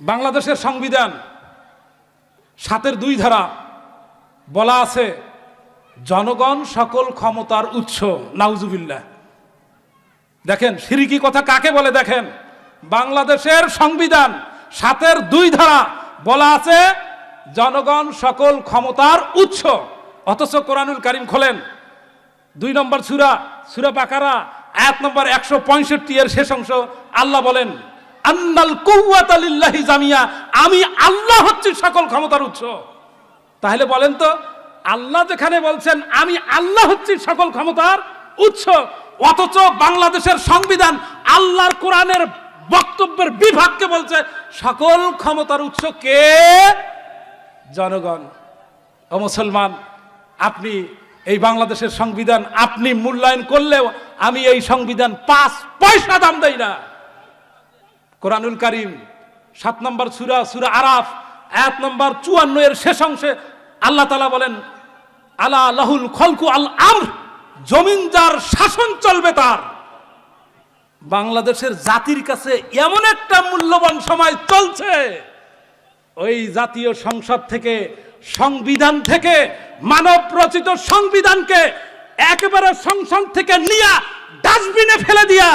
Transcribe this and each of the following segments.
বাংলাদেশের সংবিধান সাতের দুই ধারা বলা আছে, জনগণ সকল ক্ষমতার উৎস। নাউজুবিল্লাহ। দেখেন, সিরিকি কথা কাকে বলে দেখেন? বাংলাদেশের সংবিধান সাতের দুই ধারা বলা আছে, জনগণ সকল ক্ষমতার উৎস। অথচ কোরআনুল কারিম খোলেন, দুই নম্বর সুরা সুরা বাকারা, এক নম্বর একশো পঁয়ষট্টি এর শেষ অংশ আল্লাহ বলেন। আন্নাল কৌয়াত আলিল্লাহি জামিয়া। আমি আল্লাহ হচ্ছি সকল ক্ষমতার উৎস। তাহলে বলেন তো, আল্লাহ যেখানে বলছেন, আমি আল্লাহ হচ্ছি সকল ক্ষমতার উৎস। অথচ বাংলাদেশের সংবিধান আল্লাহর কোরআনের বক্তব্যের বিভাগকে বলছে, সকল ক্ষমতার উৎস কে? জনগণ। ও মুসলমান, আপনি এই বাংলাদেশের সংবিধান আপনি মূল্যায়ন করলেও আমি এই সংবিধান পাঁচ পয়সা দাম দেই না। কোরআনুল করিম, সাত নম্বর সুরা সুরা আরাফ, এক নম্বর চুয়ান্ন এর শেষ অংশে আল্লাহ তালা বলেন, আলা লাহুল খলকু আল আমর জমিন যার শাসন চলবে তার। বাংলাদেশের জাতির কাছে এমন একটা মূল্যবান সময় চলছে। ওই জাতীয় সংসদ থেকে, সংবিধান থেকে মানব রচিত সংবিধানকে একেবারে সংসদ থেকে নিয়া ডাস্টবিনে ফেলে দিয়া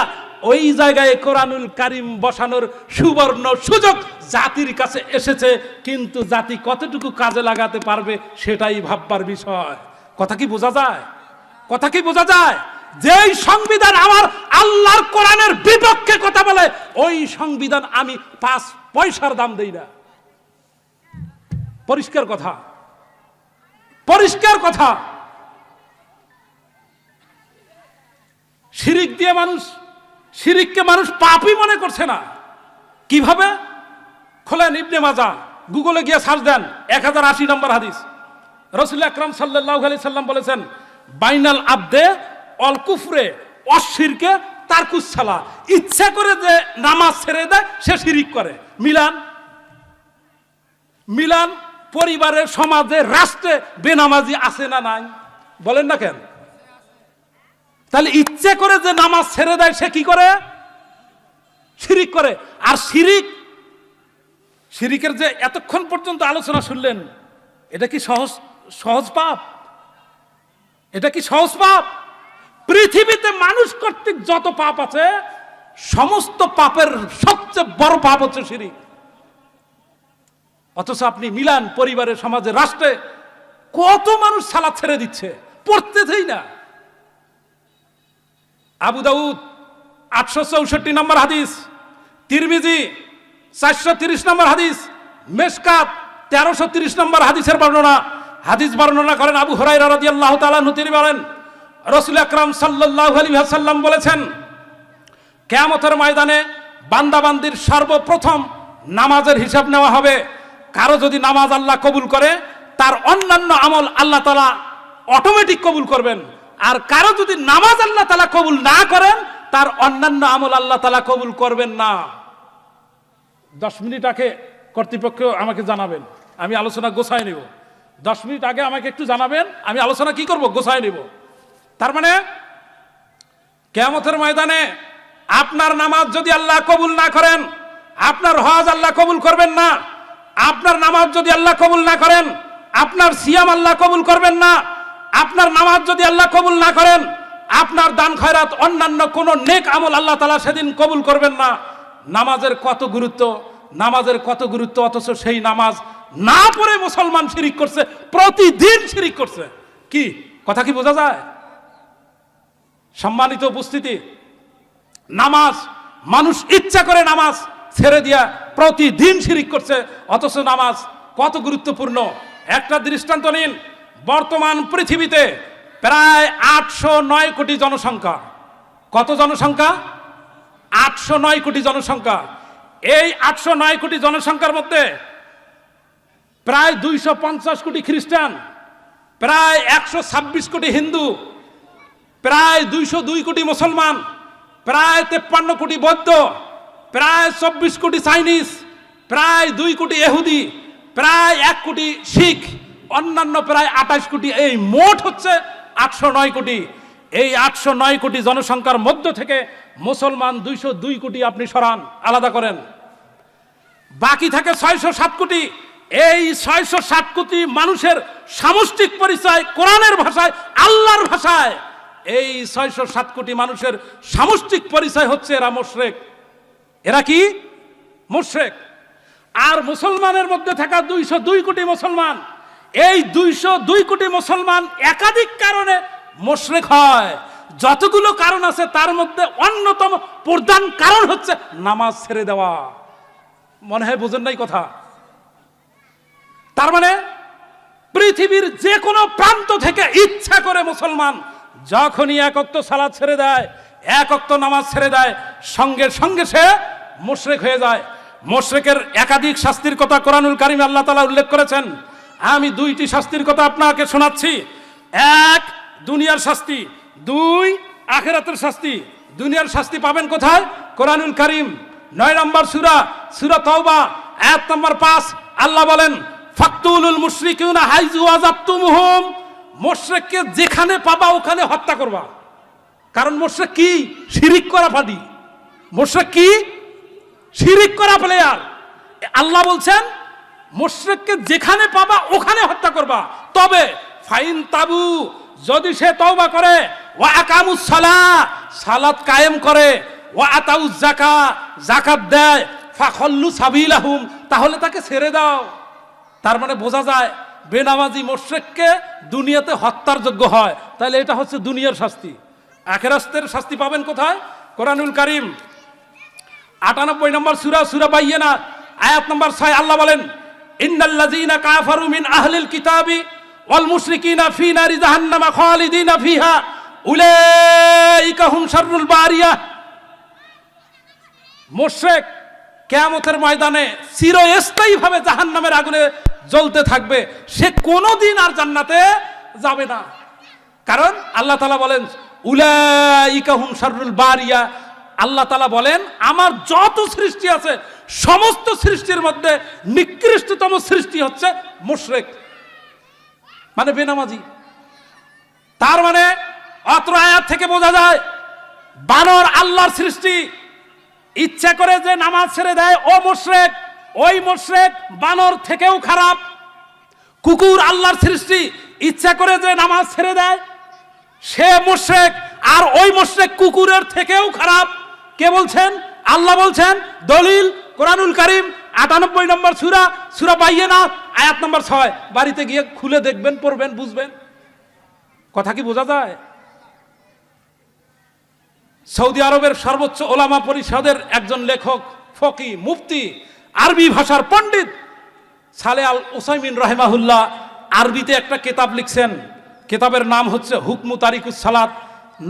ওই জায়গায় কোরআনুল কারিম বসানোর সুবর্ণ সুযোগ জাতির কাছে এসেছে, কিন্তু জাতি কতটুকু কাজে লাগাতে পারবে সেটাই ভাববার বিষয়। কথা কি বোঝা যায়? কথা কি বোঝা যায়? যেই সংবিধান আমার আল্লাহর কোরআনের বিপক্ষে কথা বলে, ওই সংবিধান আমি পাঁচ পয়সার দাম দেই না। পরিষ্কার কথা। পরিষ্কার কথা। শিরিক দিয়ে মানুষ শিরিককে মানুষ পাপই মনে করছে না। কীভাবে? খোলেন ইবনে মাজা গুগলে গিয়ে সার্চ দেন, এক হাজার আশি নম্বর হাদিস। রসুল আকরাম সাল্লাহ আলি সাল্লাম বলেছেন, বাইনাল আব্দে অল কুফরে, অশিরকে তার কুসালা ইচ্ছা করে যে নামাজ ছেড়ে দেয়, সে শিরিক করে। মিলান? মিলান পরিবারের সমাজে রাষ্ট্রে বেনামাজি আছে না নাই? বলেন না কেন? তাহলে ইচ্ছে করে যে নামাজ ছেড়ে দেয়, সে কি করে? শিরিক করে। আর শিরিক, শিরিকের যে এতক্ষণ পর্যন্ত আলোচনা শুনলেন, এটা কি সহজ সহজ পাপ? এটা কি সহজ পাপ? পৃথিবীতে মানুষ কর্তৃক যত পাপ আছে, সমস্ত পাপের সবচেয়ে বড় পাপ হচ্ছে শিরিক। অথচ আপনি মিলান পরিবারের সমাজে, রাষ্ট্রে, কত মানুষ সালাদ ছেড়ে দিচ্ছে, পড়তেছেই না। আবু দাউদ, আটশো চৌষট্টি নম্বর হাদিস, তিরমিজি, চারশো তিরিশ নম্বর হাদিস মেসকাত তেরোশো তিরিশ নম্বর হাদিসের বর্ণনা। হাদিস বর্ণনা করেন আবু হরাই রাজি আল্লাহ তালা তিনি বলেন, রসুল আকরাম সাল্লাহ আলী সাল্লাম বলেছেন, কেয়ামতের ময়দানে বান্দাবান্দির সর্বপ্রথম নামাজের হিসাব নেওয়া হবে। কারও যদি নামাজ আল্লাহ কবুল করে, তার অন্যান্য আমল আল্লাহ তালা অটোমেটিক কবুল করবেন। আর কারও যদি নামাজ আল্লাহ তালা কবুল না করেন, তার অন্যান্য আমল আল্লাহ তালা কবুল করবেন না। দশ মিনিট আগে কর্তৃপক্ষ আমাকে জানাবেন, আমি আলোচনা গোছায় নেব। দশ মিনিট আগে আমাকে একটু জানাবেন, আমি আলোচনা কি করব গোছায় নেব। তার মানে কেয়ামতের ময়দানে আপনার নামাজ যদি আল্লাহ কবুল না করেন, আপনার হজ আল্লাহ কবুল করবেন না, আপনার নামাজ যদি আল্লাহ কবুল না করেন, আপনার সিয়াম আল্লাহ কবুল করবেন না আপনার নামাজ যদি আল্লাহ কবুল না করেন, আপনার দান খয়রাত অন্যান্য কোন নেক আমল আল্লাহ তালা সেদিন কবুল করবেন না। নামাজের কত গুরুত্ব, নামাজের কত গুরুত্ব, অথচ সেই নামাজ না পড়ে মুসলমান শিরিক করছে, প্রতিদিন শিরিক করছে। কি? কথা কি বোঝা যায়? সম্মানিত উপস্থিতি, নামাজ, মানুষ ইচ্ছা করে নামাজ ছেড়ে দিয়া প্রতিদিন শিরিক করছে, অথচ নামাজ কত গুরুত্বপূর্ণ? একটা দৃষ্টান্ত নিন বর্তমান পৃথিবীতে প্রায় আটশো নয় কোটি জনসংখ্যা। কত জনসংখ্যা? আটশো নয় কোটি জনসংখ্যা। এই আটশো নয় কোটি জনসংখ্যার মধ্যে প্রায় দুইশো পঞ্চাশ কোটি খ্রিস্টান, প্রায় একশো ছাব্বিশ কোটি হিন্দু, প্রায় দুইশো দুই কোটি মুসলমান, প্রায় তেপ্পান্ন কোটি বৌদ্ধ, প্রায় চব্বিশ কোটি চাইনিজ, প্রায় দুই কোটি এহুদি প্রায় এক কোটি শিখ। অন্যান্য প্রায় আঠাশ কোটি, এই মোট হচ্ছে আটশো নয় কোটি। এই আটশো নয় কোটি জনসংখ্যার মধ্য থেকে মুসলমান দুইশো দুই কোটি আপনি সরান, আলাদা করেন। বাকি থাকে ছয়শো সাত কোটি। এই ছয়শো সাত কোটি মানুষের সামষ্টিক পরিচয় কোরআনের ভাষায়, আল্লাহর ভাষায়। এই ছয়শো সাত কোটি মানুষের সামষ্টিক পরিচয় হচ্ছে এরা মোশরেক। এরা কি? মোশরেক। আর মুসলমানের মধ্যে থাকা দুইশো দুই কোটি মুসলমান। এই দুইশো দুই কোটি মুসলমান একাধিক কারণে মোশরেক হয়। যতগুলো কারণ আছে, তার মধ্যে অন্যতম প্রধান কারণ হচ্ছে নামাজ ছেড়ে দেওয়া। মনে হয় বুঝেন নাই কথা? তার মানে পৃথিবীর যে কোনো প্রান্ত থেকে ইচ্ছা করে মুসলমান যখনই একক্ত সালাদ ছেড়ে দেয় একক্ত নামাজ ছেড়ে দেয়, সঙ্গে সঙ্গে সে মোশরেক হয়ে যায়। মোশরেকের একাধিক শাস্তির কথা কোরআনুল কারিম আল্লাহ তালা উল্লেখ করেছেন আমি দুইটি শাস্তির কথা আপনাকে শোনাচ্ছি। এক, দুনিয়ার শাস্তি। দুই, আখেরাতের শাস্তি। দুনিয়ার শাস্তি পাবেন কোথায়? কোরআনুল কারিম, নয় নম্বর সুরা সুরা তওবা, এক নম্বর পাঁচ। আল্লাহ বলেন, ফাকতুলুল মুশরিকুনা হাইজু আযাবতুমুহুম মুশরিককে যেখানে পাবা, ওখানে হত্যা করবা। কারণ মুশরিক কি? শিরিক করা ফাডি মুশরিক কি? শিরিক করা প্লেয়ার আল্লাহ বলছেন মুশরিককে যেখানে পাবা, ওখানে হত্যা করবা। তবে ফাইন তাবু, যদি সে তওবা করে, ওয়া আকামুস সালা, সালাত কায়েম করে, ওয়া আতাউজ জাকা জাকাত দেয়, ফাখল্লু সাবিলাহুম, তাহলে তাকে ছেড়ে দাও। তার মানে বোঝা যায়, বেনামাজি মোশেককে দুনিয়াতে হত্যার যোগ্য হয়। তাহলে এটা হচ্ছে দুনিয়ার শাস্তি। আখেরাস্তের শাস্তি পাবেন কোথায়? কোরআনুল কারিম, আটানব্বই নম্বর সুরা সুরা বাইয়ে না আয়াত নম্বর ছয়, আল্লাহ বলেন ইন্নাল্লাযীনা কাফারু মিন আহলিল কিতাবি ওয়াল মুশরিকিনা ফি নারি জাহান্নামা খালিদিনা ফিহা। উলাইকা হুম শাররুল বারিয়া। মোশেক কেয়ামতের ময়দানে চিরস্থায়ীভাবে জাহান নামের আগুনে জ্বলতে থাকবে। সে কোনোদিন আর জান্নাতে যাবে না। কারণ আল্লাহ তালা বলেন উলাইকাহুম শাররুল বারিয়া। আল্লাহ তালা বলেন, আমার যত সৃষ্টি আছে, সমস্ত সৃষ্টির মধ্যে নিকৃষ্টতম সৃষ্টি হচ্ছে মুশরেক। মানে বেনামাজি। তার মানে অত্র আয়াত থেকে বোঝা যায়, বানর আল্লাহর সৃষ্টি, ইচ্ছা করে যে নামাজ ছেড়ে দেয়, ও মোশরেক, ওই মোশরেক বানর থেকেও খারাপ। কুকুর আল্লাহর সৃষ্টি, ইচ্ছা করে যে নামাজ ছেড়ে দেয়, সে মোশরেক, আর ওই মোশরেক কুকুরের থেকেও খারাপ। কে বলছেন? আল্লাহ বলছেন, দলিল, কোরআনুল করিম, আটানব্বই নম্বর সুরা সুরা পাইয়ে না আয়াত নম্বর ছয়। বাড়িতে গিয়ে খুলে দেখবেন, পড়বেন, বুঝবেন। কথা কি বোঝা যায়? সৌদি আরবের সর্বোচ্চ ওলামা পরিষদের একজন লেখক, ফকি, মুফতি, আরবি ভাষার পণ্ডিত সালে আল ওসাইমিন রহেমাহুল্লাহ আরবিতে একটা কেতাব লিখছেন। কেতাবের নাম হচ্ছে হুকমু তারিকুস সালাত,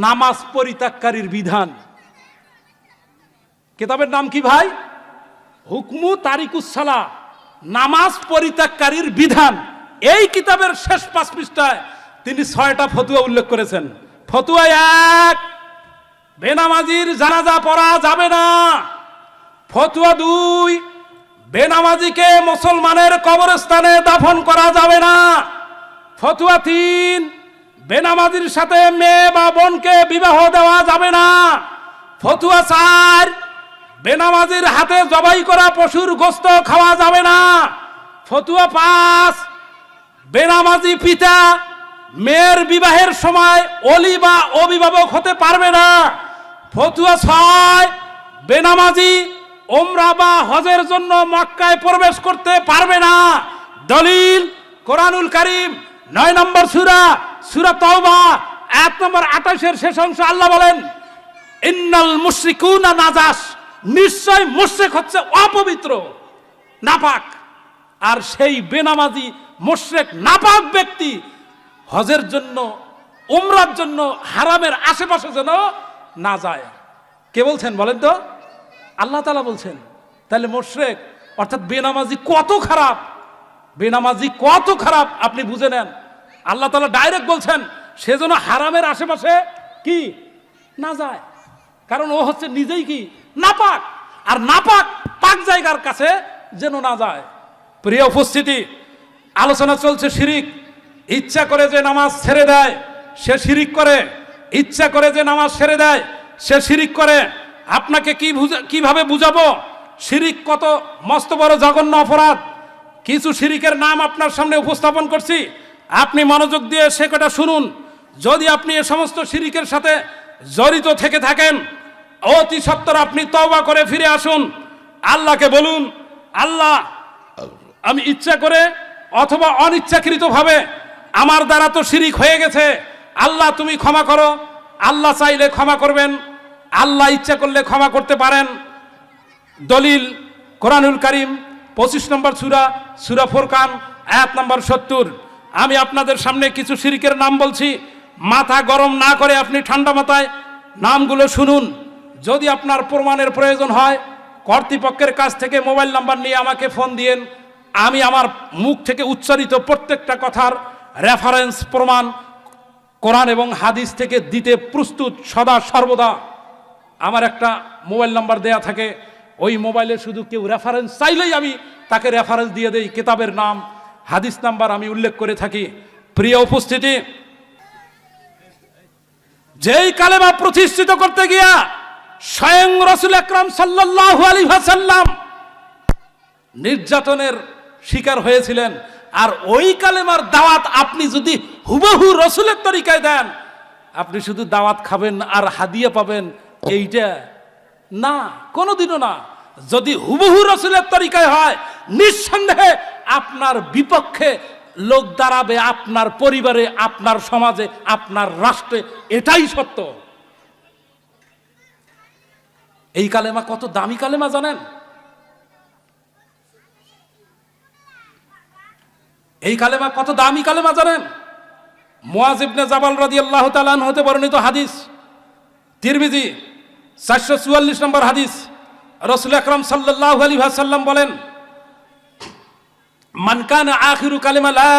নামাজ পরিত্যাগকারীর বিধান। কেতাবের নাম কি ভাই? হুকমু তারিকুস সালা নামাজ পরিত্যাগকারীর বিধান। এই কিতাবের শেষ পাঁচ পৃষ্ঠায় তিনি ছয়টা ফতুয়া উল্লেখ করেছেন। ফতুয়া এক, বেনামাজির জানাজা পড়া যাবে না। ফতুয়া দুই, বেনামাজিকে মুসলমানের কবরস্থানে দাফন করা যাবে না। ফতুয়া তিন, বেনামাজির সাথে মেয়ে বা বোনকে বিবাহ দেওয়া যাবে না। ফতুয়া চার বেনামাজির হাতে জবাই করা পশুর গোস্ত খাওয়া যাবে না। ফতুয়া পাঁচ বেনামাজি পিতা মেয়ের বিবাহের সময় অলি বা অভিভাবক হতে পারবে না। ফতুয়া ছয়, বেনামাজি ওমরা বা হজের জন্য মক্কায় প্রবেশ করতে পারবে না। দলিল, কোরআনুল কারিম, নয় নম্বর সুরা সুরা তওবা, এক নম্বর আঠাশের শেষ অংশ আল্লাহ বলেন, ইন্নাল মুশরিকুনা নাজাস নিশ্চয় মুশরিক হচ্ছে অপবিত্র, নাপাক। আর সেই বেনামাজি মুশরিক নাপাক ব্যক্তি হজের জন্য, উমরার জন্য, হারামের আশেপাশে যেন না যায়। কে বলছেন বলেন তো? আল্লাহ তালা বলছেন, তাহলে মোশরেক অর্থাৎ বেনামাজি কত খারাপ, বেনামাজি কত খারাপ, আপনি বুঝে নেন। আল্লাহ তালা ডাইরেক্ট বলছেন, সে যেন হারামের আশেপাশে কি? না যায়। কারণ ও হচ্ছে নিজেই কি? নাপাক। আর নাপাক পাক জায়গার কাছে যেন না যায়। প্রিয় উপস্থিতি, আলোচনা চলছে শিরিক। ইচ্ছা করে যে নামাজ ছেড়ে দেয়, সে শিরিক করে। ইচ্ছা করে যে নামাজ ছেড়ে দেয়, সে শিরিক করে। আপনাকে কি কীভাবে বুঝাবো? শিরিক কত মস্ত বড় জঘন্য অপরাধ। কিছু শিরিকের নাম আপনার সামনে উপস্থাপন করছি। আপনি মনোযোগ দিয়ে সে কটা শুনুন। যদি আপনি এ সমস্ত শিরিকের সাথে জড়িত থেকে থাকেন অতি সত্তর আপনি তওবা করে ফিরে আসুন। আল্লাহকে বলুন, আল্লাহ, আমি ইচ্ছা করে অথবা অনিচ্ছাকৃতভাবে আমার দ্বারা তো শিরিক হয়ে গেছে। আল্লাহ, তুমি ক্ষমা করো। আল্লাহ চাইলে ক্ষমা করবেন। আল্লাহ ইচ্ছা করলে ক্ষমা করতে পারেন। দলিল, কোরআনুল করিম, পঁচিশ নম্বর সুরা সুরা ফোরকান এক নম্বর সত্তর। আমি আপনাদের সামনে কিছু শিরিকের নাম বলছি। মাথা গরম না করে আপনি ঠান্ডা মাথায় নামগুলো শুনুন। যদি আপনার প্রমাণের প্রয়োজন হয়, কর্তৃপক্ষের কাছ থেকে মোবাইল নাম্বার নিয়ে আমাকে ফোন দিয়েন। আমি আমার মুখ থেকে উচ্চারিত প্রত্যেকটা কথার রেফারেন্স প্রমাণ কোরআন এবং হাদিস থেকে দিতে প্রস্তুত সদা সর্বদা। আমার একটা মোবাইল নাম্বার দেয়া থাকে। ওই মোবাইলে শুধু কেউ রেফারেন্স চাইলেই আমি তাকে রেফারেন্স দিয়ে দেই। কিতাবের নাম, হাদিস নাম্বার আমি উল্লেখ করে থাকি। প্রিয় উপস্থিতি, যেই কালেমা প্রতিষ্ঠিত করতে গিয়া স্বয়ং রসুল আকরাম সাল্লাহ আলী সাল্লাম নির্যাতনের শিকার হয়েছিলেন। আর ওই কালেমার দাওয়াত আপনি যদি হুবহু রসুলের তরিকায় দেন, আপনি শুধু দাওয়াত খাবেন আর হাদিয়া পাবেন, এইটা না, কোনোদিনও না। যদি হুবহু রসুলের তরিকায় হয়, নিঃসন্দেহে আপনার বিপক্ষে লোক দাঁড়াবে, আপনার পরিবারে, আপনার সমাজে, আপনার রাষ্ট্রে, এটাই সত্য। এই কালেমা কত দামি কালেমা জানেন? এই কালেমা কত দামি কালেমা জানেন? মোয়াজিবনে জাবাল রাদি আল্লাহ তালান হতে বর্ণিত হাদিস। তিরমিজি, চারশো চুয়াল্লিশ নম্বর হাদিস। রসুল আকরম সাল্লাহ আলী সাল্লাম বলেন মানকান আখিরু কালেমা লা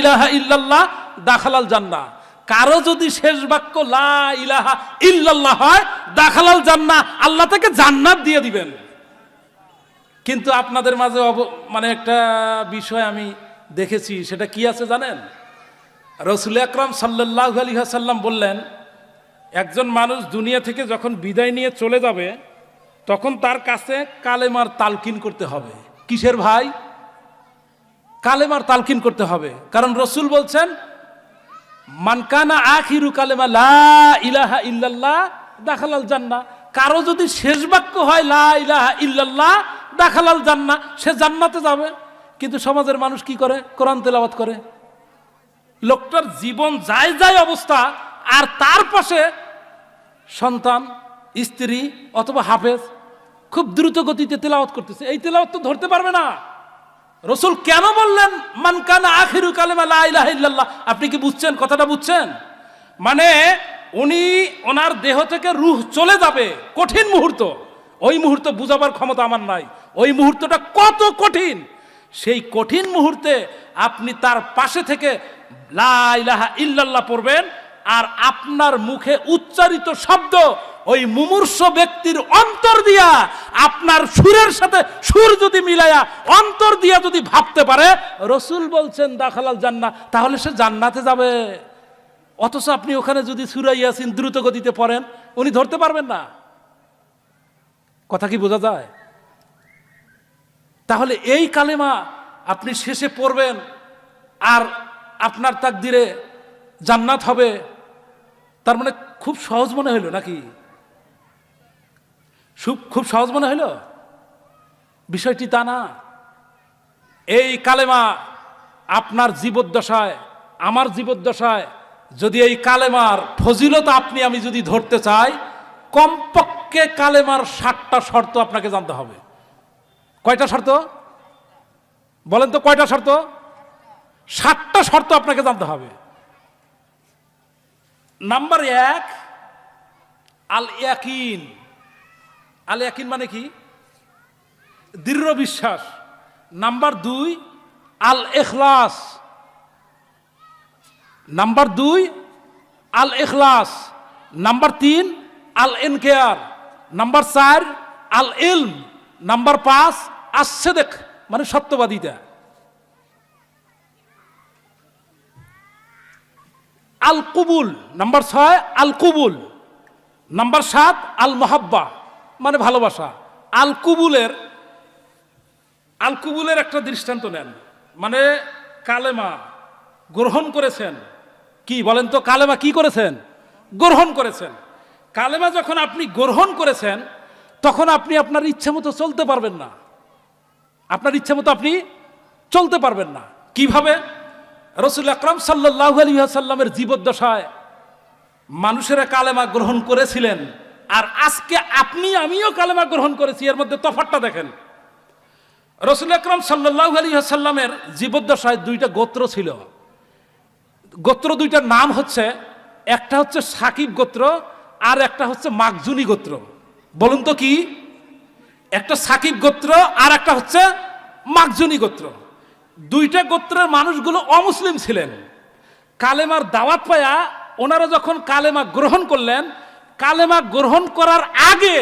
ইলাহা ইল্লাল্লাহ দাখালাল জান্নাহ। কারও যদি শেষ বাক্য লা ইলাহা ইল্লাল্লাহ হয়, দাখালাল জান্নাহ, আল্লাহ তাকে জান্নাত দিয়ে দিবেন। কিন্তু আপনাদের মাঝে মানে একটা বিষয় আমি দেখেছি, সেটা কি আছে জানেন? রসুল আকরাম সাল্লাহ আলী সাল্লাম বললেন, একজন মানুষ দুনিয়া থেকে যখন বিদায় নিয়ে চলে যাবে, তখন তার কাছে কালেমার তালকিন করতে হবে। কিসের ভাই? কালেমার তালকিন করতে হবে। কারণ রসুল বলছেন মানকানা আখিরু কালেমা, লা ইলাহা ইল্লাল্লাহ, দাখালাল জান্না কারও যদি শেষ বাক্য হয়, লা ইলাহা ইল্লাল্লাহ, দাখালাল জান্না সে জান্নাতে যাবে। কিন্তু সমাজের মানুষ কি করে? কোরআন তেলাওয়াত করে। লোকটার জীবন যায় যায় অবস্থা, আর তার পাশে সন্তান, স্ত্রী অথবা হাফেজ, খুব দ্রুত গতিতে তেলাওয়াত করতেছে। এই তেলাওয়াত তো ধরতে পারবে না। রসুল কেন বললেন মানকানা আখিরু কালেমা আপনি কি বুঝছেন কথাটা বুঝছেন? মানে উনি ওনার দেহ থেকে রুহ চলে যাবে কঠিন মুহূর্ত। ওই মুহূর্ত বুঝাবার ক্ষমতা আমার নাই। ওই মুহূর্তটা কত কঠিন? সেই কঠিন মুহূর্তে আপনি তার পাশে থেকে লা ইলাহা ইল্লাল্লাহ পড়বেন আর আপনার মুখে উচ্চারিত শব্দ ওই মুমূর্ষ ব্যক্তির অন্তর দিয়া আপনার সুরের সাথে সুর যদি মিলাইয়া অন্তর দিয়া যদি ভাবতে পারে, রসুল বলছেন, দাখালাল জান্না তাহলে সে জান্নাতে যাবে। অথচ আপনি ওখানে যদি সুরাইয়াসিন দ্রুত গতিতে পড়েন, উনি ধরতে পারবেন না। কথা কি বোঝা যায়? তাহলে এই কালেমা আপনি শেষে পড়বেন, আর আপনার তাক তাকদিরে জান্নাত হবে। তার মানে খুব সহজ মনে হইল নাকি? খুব- সহজ মনে হইল? বিষয়টি তা না। এই কালেমা আপনার জীবদ্দশায়, আমার জীবদ্দশায়, যদি এই কালেমার ফজিলত আপনি আমি যদি ধরতে চাই, কমপক্ষে কালেমার ষাটটা শর্ত আপনাকে জানতে হবে। কয়টা শর্ত? বলেন তো কয়টা শর্ত? ষাটটা শর্ত আপনাকে জানতে হবে। নাম্বার এক আল ইয়াকিন আল ইয়াকিন মানে কি? দৃঢ় বিশ্বাস। নাম্বার দুই আল এখলাস নাম্বার দুই আল এখলাস নাম্বার তিন আল এনকেয়ার নাম্বার চার আল ইলম নাম্বার পাঁচ আসছেদেক মানে সত্যবাদিতা। আল কুবুল নাম্বার ছয় আল কুবুল নাম্বার সাত আল মহাব্বা মানে ভালোবাসা। আলকুবুলের আলকুবুলের একটা দৃষ্টান্ত নেন। মানে কালেমা গ্রহণ করেছেন। কি বলেন তো, কালেমা কি করেছেন? গ্রহণ করেছেন। কালেমা যখন আপনি গ্রহণ করেছেন, তখন আপনি আপনার ইচ্ছা মতো চলতে পারবেন না। আপনার ইচ্ছা মতো আপনি চলতে পারবেন না। কীভাবে? রসুল আকরাম সাল্লাহ আলী সাল্লামের জীবদ্দশায় মানুষেরা কালেমা গ্রহণ করেছিলেন। আর আজকে আপনি, আমিও কালেমা গ্রহণ করেছি, এর মধ্যে তফাতটা দেখেন। রসুল আকরম সাল্লাহ আলী সাল্লামের জীবদ্দশায় দুইটা গোত্র ছিল। গোত্র দুইটার নাম হচ্ছে, একটা হচ্ছে সাকিব গোত্র, আর একটা হচ্ছে মাকজুনি গোত্র। বলুন তো কি? একটা সাকিব গোত্র, আর একটা হচ্ছে মাকজুনি গোত্র। দুইটা গোত্রের মানুষগুলো অমুসলিম ছিলেন। কালেমার দাওয়াত পায়া ওনারা যখন কালেমা গ্রহণ করলেন, কালেমা গ্রহণ করার আগে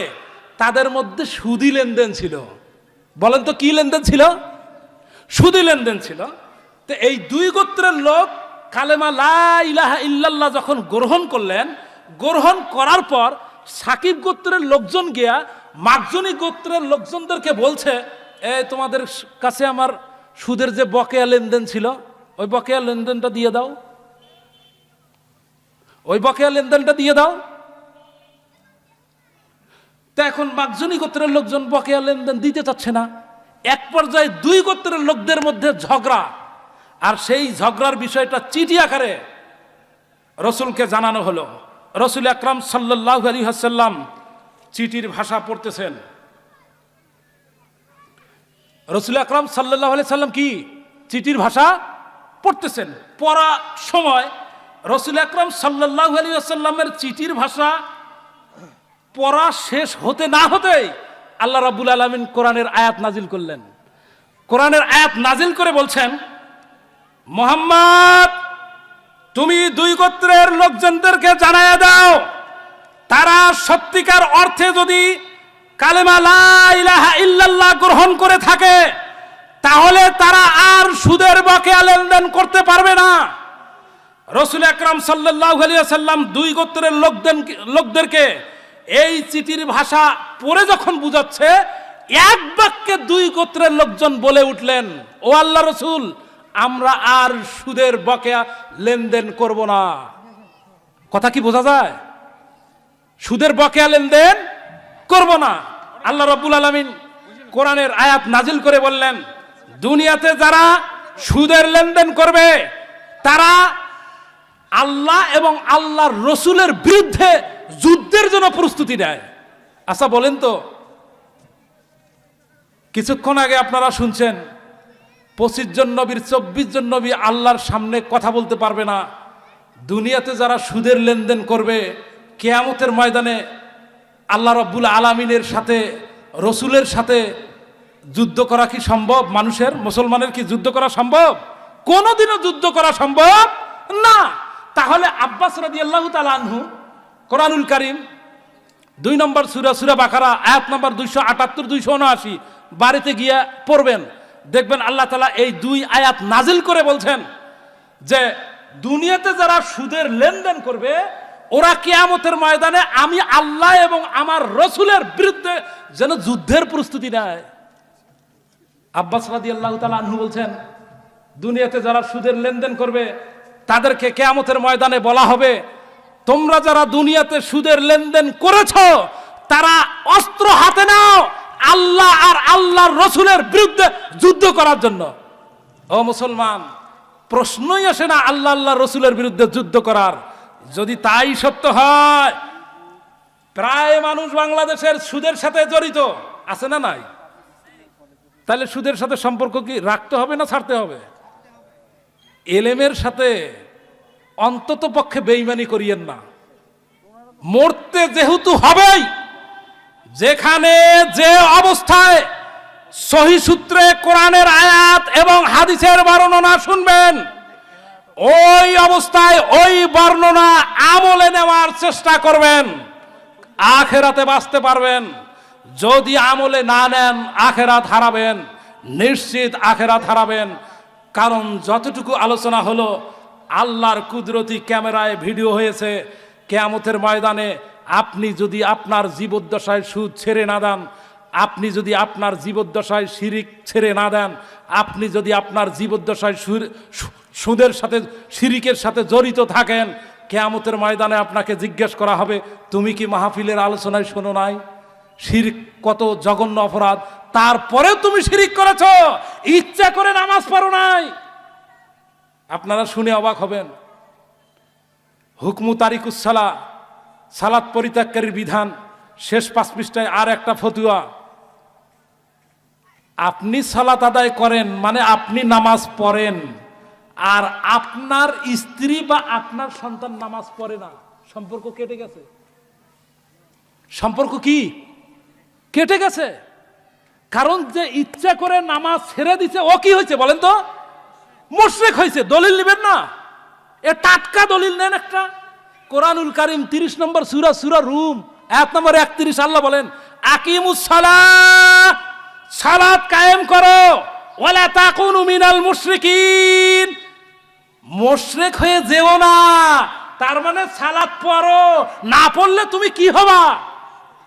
তাদের মধ্যে সুদি লেনদেন ছিল। বলেন তো কি লেনদেন ছিল? সুদি লেনদেন ছিল। তো এই দুই গোত্রের লোক কালেমা লা ইলাহা ইল্লাল্লাহ যখন গ্রহণ করলেন, গ্রহণ করার পর সাকিব গোত্রের লোকজন গিয়া মাকজনী গোত্রের লোকজনদেরকে বলছে, এ তোমাদের কাছে আমার সুদের যে বকেয়া লেনদেন ছিল, ওই বকেয়া লেনদেনটা দিয়ে দাও। ওই বকেয়া লেনদেনটা দিয়ে দাও। তা এখন মাকজনী গোত্রের লোকজন বকেয়া লেনদেন দিতে চাচ্ছে না। এক পর্যায়ে দুই গোত্রের লোকদের মধ্যে ঝগড়া। আর সেই ঝগড়ার বিষয়টা চিঠি আকারে রসুলকে জানানো হলো। রসুল আকরাম সাল্লাহ আলী হাসাল্লাম চিঠির ভাষা পড়তেছেন। রসুল আকরাম সাল্লাহ সাল্লাম কি চিঠির ভাষা পড়তেছেন? পড়া সময় রসুল আকরাম সাল্লাহ আলী আসাল্লামের চিঠির ভাষা পড়া শেষ হতে না হতেই আল্লাহ রাবুল আলমিন কোরআনের আয়াত নাজিল করলেন। কোরআনের আয়াত নাজিল করে বলছেন, মোহাম্মদ, তুমি দুই গোত্রের লোকজনদেরকে জানায় দাও। তারা সত্যিকার অর্থে যদি কালেমা লা ইলাহা ইল্লাল্লাহ গ্রহণ করে থাকে, তাহলে তারা আর সুদের বকেয়া লেনদেন করতে পারবে না। রসুল আকরাম সাল্লাহ সাল্লাম দুই গোত্রের লোকদের লোকদেরকে এই চিঠির ভাষা পড়ে যখন বুঝাচ্ছে, এক বাক্যে দুই গোত্রের লোকজন বলে উঠলেন, ও আল্লাহ রসুল, আমরা আর সুদের বকেয়া লেনদেন করব না। কথা কি বোঝা যায়? সুদের বকেয়া লেনদেন করব না। আল্লাহ রব্বুল আলমিন কোরআনের আয়াত নাজিল করে বললেন, দুনিয়াতে যারা সুদের লেনদেন করবে, তারা আল্লাহ এবং আল্লাহর রসুলের বিরুদ্ধে যুদ্ধের জন্য প্রস্তুতি নেয়। আচ্ছা বলেন তো, কিছুক্ষণ আগে আপনারা শুনছেন পঁচিশ জন নবীর চব্বিশ জন নবী আল্লাহর সামনে কথা বলতে পারবে না। দুনিয়াতে যারা সুদের লেনদেন করবে, কেয়ামতের ময়দানে আল্লাহ রব্বুল আলমিনের সাথে, রসুলের সাথে যুদ্ধ করা কি সম্ভব? মানুষের, মুসলমানের কি যুদ্ধ করা সম্ভব? কোনোদিনও যুদ্ধ করা সম্ভব না। তাহলে আব্বাস রাজি আল্লাহ আনহু, কোরআনুল করিম, দুই নম্বর সুরা সুরা বাখারা আয়াত নম্বর দুইশো আটাত্তর, দুইশো উনআশি, বাড়িতে গিয়ে পড়বেন। দেখবেন আল্লাহ তালা এই দুই আয়াত নাজিল করে বলছেন যে, দুনিয়াতে যারা সুদের লেনদেন করবে ওরা কেয়ামতের ময়দানে আমি আল্লাহ এবং আমার রসুলের বিরুদ্ধে যেন যুদ্ধের প্রস্তুতি নেয়। আব্বাস আনহু বলছেন, দুনিয়াতে যারা সুদের লেনদেন করবে, তাদেরকে কেয়ামতের ময়দানে বলা হবে, তোমরা যারা দুনিয়াতে সুদের লেনদেন করেছ, তারা অস্ত্র হাতে নাও আল্লাহ আর আল্লাহর রসুলের বিরুদ্ধে যুদ্ধ করার জন্য। ও মুসলমান, প্রশ্নই আসে না আল্লাহ আল্লাহ রসুলের বিরুদ্ধে যুদ্ধ করার। যদি তাই সত্য হয়, প্রায় মানুষ বাংলাদেশের সুদের সাথে জড়িত, আছে না নাই? তাহলে সুদের সাথে সম্পর্ক কি রাখতে হবে না ছাড়তে হবে? এলেমের সাথে অন্তত পক্ষে বেইমানি করিয়েন না। মরতে যেহেতু হবেই, যেখানে যে অবস্থায় সহি সূত্রে কোরআনের আয়াত এবং হাদিসের বর্ণনা শুনবেন ওই অবস্থায় ওই বর্ণনা আমলে নেওয়ার চেষ্টা করবেন। আখেরাতে বাঁচতে পারবেন। যদি আমলে না নেন, আখেরাত হারাবেন। নিশ্চিত আখেরাত হারাবেন। কারণ যতটুকু আলোচনা হলো, আল্লাহর কুদরতি ক্যামেরায় ভিডিও হয়েছে। কেয়ামতের ময়দানে আপনি যদি আপনার জীবদ্দশায় সুদ ছেড়ে না দেন, আপনি যদি আপনার জীবদ্দশায় শিরিক ছেড়ে না দেন, আপনি যদি আপনার জীবদ্দশায় সুর- সুদের সাথে শিরিকের সাথে জড়িত থাকেন, কেয়ামতের ময়দানে আপনাকে জিজ্ঞেস করা হবে, তুমি কি মাহফিলের আলোচনায় শোনো নাই? শিরিক কত জঘন্য অপরাধ। তারপরেও তুমি শিরিক করেছ। ইচ্ছা করে নামাজ পড়ো নাই। আপনারা শুনে অবাক হবেন। হুকমু তারিকুসালা সালাত পরিত্যাগকারীর বিধান, শেষ পাঁচ পৃষ্ঠায় আর একটা ফতুয়া। আপনি সালাত আদায় করেন মানে আপনি নামাজ পড়েন। আর আপনার স্ত্রী বা আপনার সন্তান নামাজ পড়ে না, সম্পর্ক কেটে গেছে? সম্পর্ক কি? কেটে গেছে। কারণ যে ইচ্ছা করে নামাজ ছেড়ে দিছে, ও কি হয়েছে বলেন তো? মুশরেক হয়েছে, দলিল নেবেন না? এ টাটকা দলিল নেন একটা। কোরআনুল কারিম তিরিশ নম্বর সুরা সুরা রুম, এক নম্বর একত্রিশ, আল্লাহ বলেন, আকিমুস সালাহ সালাত কায়েম করো। ওয়ালা তাকুনু মিনাল মুশরিকিন মুশরিক হয়ে যেও না। তার মানে সালাত পড়ো না পড়লে তুমি কি হবা?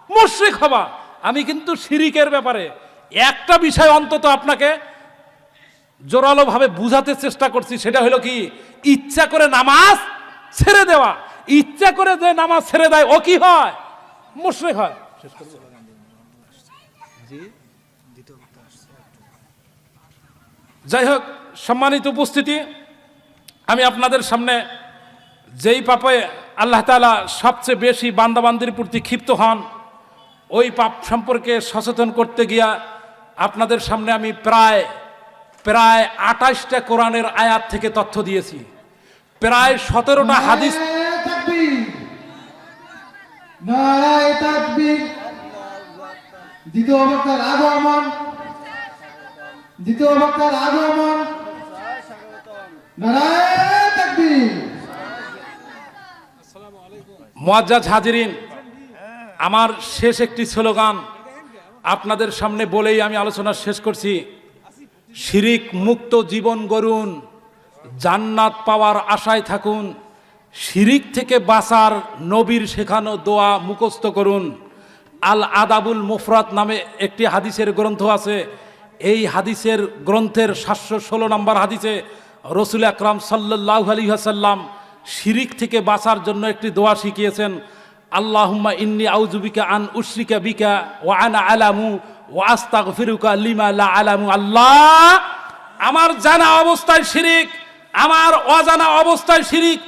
মুশরিক হবা। আমি কিন্তু শিরিকের ব্যাপারে একটা বিষয় অন্তত আপনাকে জোরালো ভাবে বুঝাতে চেষ্টা করছি সেটা হলো কি ইচ্ছা করে নামাজ ছেড়ে দেওয়া। ইচ্ছা করে যে নামাজ ছেড়ে দেয় ও কি হয়? মুশরিক হয়। যাই হোক সম্মানিত উপস্থিতি। আমি আপনাদের সামনে যেই পাপে আল্লাহ তাআলা সবচেয়ে বেশি বান্দাবান্দির প্রতি ক্ষিপ্ত হন ওই পাপ সম্পর্কে সচেতন করতে গিয়া আপনাদের সামনে আমি প্রায় প্রায় আঠাশটা কোরআনের আয়াত থেকে তথ্য দিয়েছি। প্রায় সতেরোটা হাদিস দ্বিতীয় বক্তার আগমন। দ্বিতীয় বক্তার আগমন। নারায়ে মোয়াজ্জাজ হাজিরিন, আমার শেষ একটি স্লোগান আপনাদের সামনে বলেই আমি আলোচনা শেষ করছি। শিরিক মুক্ত জীবন গড়ুন, জান্নাত পাওয়ার আশায় থাকুন, শিরিক থেকে বাঁচার নবীর শেখানো দোয়া মুখস্থ করুন। আল আদাবুল মুফরাত নামে একটি হাদিসের গ্রন্থ আছে। এই হাদিসের গ্রন্থের সাতশো ষোলো নম্বর হাদিসে রসুল আকরাম সাল্লাহ আলী হাসাল্লাম শিরিক থেকে বাঁচার জন্য একটি দোয়া শিখিয়েছেন, আল্লাহুম্মা ইন্নি আউজুবিকা আন উশ্রিকা বিকা ও আনা আলামু ওয়া আস্তাগফিরুকা লিমা লা আলামু আল্লাহ। আমার জানা অবস্থায় শিরিক, আমার অজানা অবস্থায় শিরিক,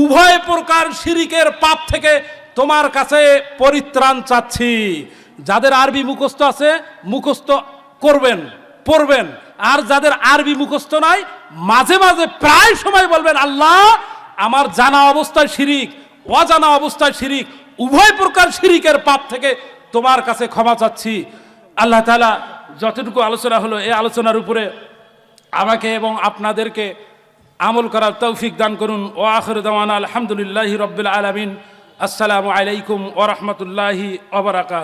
উভয় প্রকার শিরিকের পাপ থেকে তোমার কাছে পরিত্রাণ চাচ্ছি। যাদের আরবি মুখস্থ আছে, মুখস্থ করবেন, পড়বেন। আর যাদের আরবি মুখস্থ নাই, মাঝে মাঝে প্রায় সময় বলবেন, আল্লাহ আমার জানা অবস্থায় শিরিক, অজানা অবস্থায় শিরিক, উভয় প্রকার শিরিকের পাপ থেকে তোমার কাছে ক্ষমা চাচ্ছি। আল্লাহ তাআলা যতটুকু আলোচনা হলো এই আলোচনার উপরে আমাকে এবং আপনাদেরকে আমল করার তৌফিক দান করুন। ও আখর দাওয়ানা আলহামদুলিল্লাহি রব্বিল আলমিন। আসসালামু আলাইকুম ওরহমতুল্লাহি ওবরাকাত